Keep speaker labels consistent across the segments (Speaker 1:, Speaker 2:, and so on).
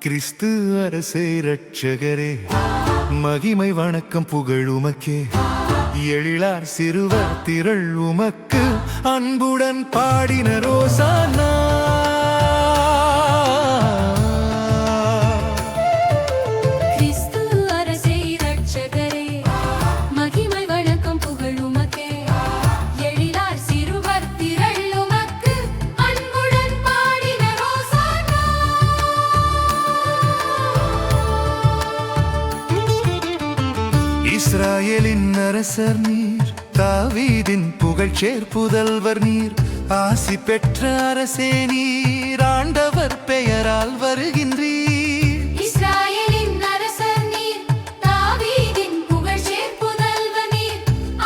Speaker 1: கிறிஸ்து அரசே ரட்சகரே மகிமை வணக்கம் புகழ் உமக்கே. எழிலார் சிறுவர் திரள் உமக்கு அன்புடன்
Speaker 2: பாடினரோ
Speaker 1: இஸ்ராயேலின் அரசர் நீர் தாவீதின் புகழ்ச்சேர் புதல்வர் நீர் ஆசி பெற்ற அரசே நீர் ஆண்டவர் பெயரால் வருகின்றீர்.
Speaker 2: இஸ்ராயேலின் அரசர் நீர் தாவீதின் புகழ்ச்சேர் புதல்வர் நீர்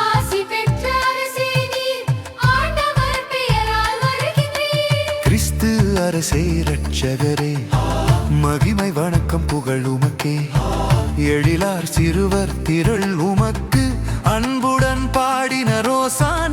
Speaker 2: ஆசி பெற்ற அரசே நீர் ஆண்டவர் பெயரால் வருகின்றீர்.
Speaker 1: கிறிஸ்து அரசே ரட்சகரே மகிமை வணக்கம் புகழ் உமக்கே. எழிலார் சிறுவர் திரள் உமக்கு. அன்புடன் பாடின
Speaker 2: ரோசா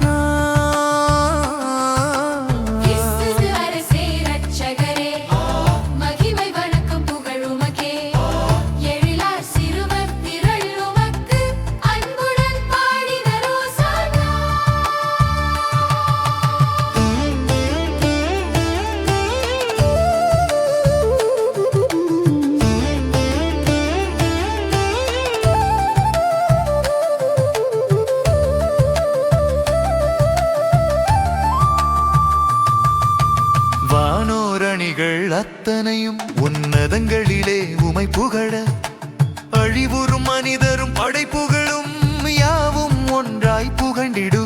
Speaker 1: வானோரணிகள் அத்தனையும் உன்னதங்களிலே உமை புகழ. அழிவுறும் மனிதரும் படைப்புகளும் யாவும் ஒன்றாய் புகண்டிடும்.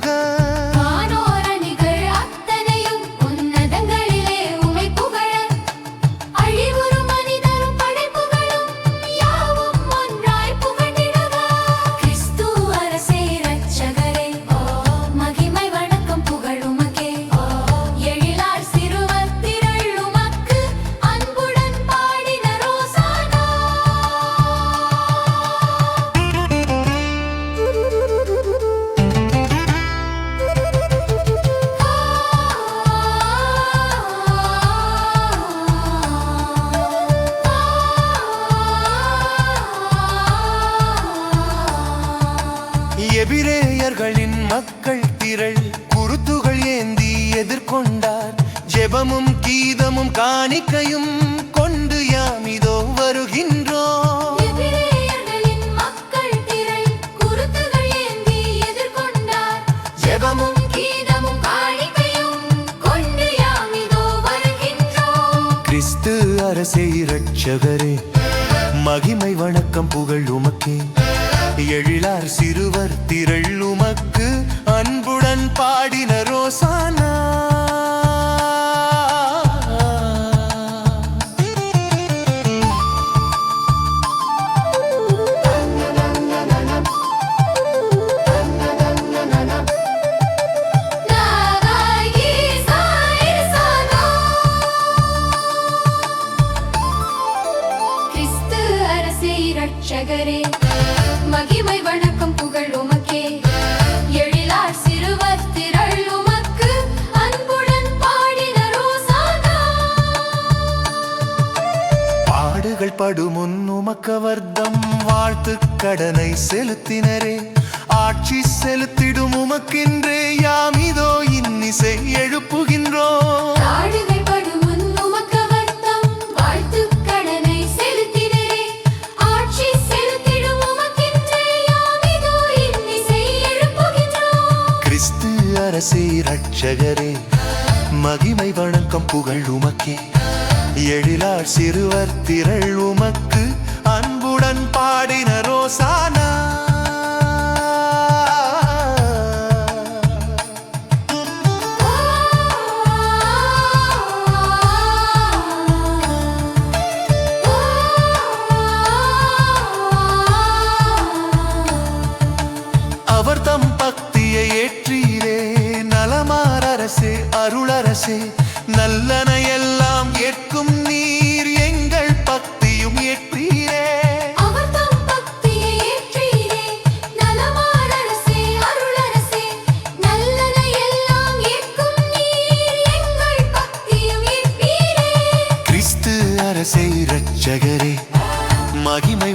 Speaker 1: மக்கள் திரள் குருத்துகள் ஏந்தி எதிர்கொண்டார். ஜெபமும் கீதமும் காணிக்கையும் கொண்டு வருகின்றோம்.
Speaker 2: குருத்துகள் ஏந்தி எதிர்கொண்டார். ஜெபமும் கீதமும் காணிக்கையும் கொண்டு யாமிதோ வருகின்றோம்.
Speaker 1: கிறிஸ்து அரசே இரட்சகரே மகிமை வணக்கம் புகழ் உமக்கே. எழிலார் சிறுவர் திரள் உமக்கு. நான் பாடின ரோசானா.
Speaker 2: நாகாயி
Speaker 1: படுமுன் உமக்கவர்தம் வாழ்த்து கடனை செலுத்தினரே. ஆட்சி செலுத்திடும் உமக்கின்றே
Speaker 2: உமக்கென்றே யாமிதோ இன்னிசை எழுப்புகின்றோம்.
Speaker 1: கிறிஸ்து அரசே ரட்சகரே மகிமை வணக்கம் புகழ் உமக்கே எழிலார் சிறுவர் திரள் உமக்கு அன்புடன் பாடின ரோசானா. அவர் தம் பக்தியை ஏற்றீரே நலமாரரசே அருளரசே நல்லன மகிமை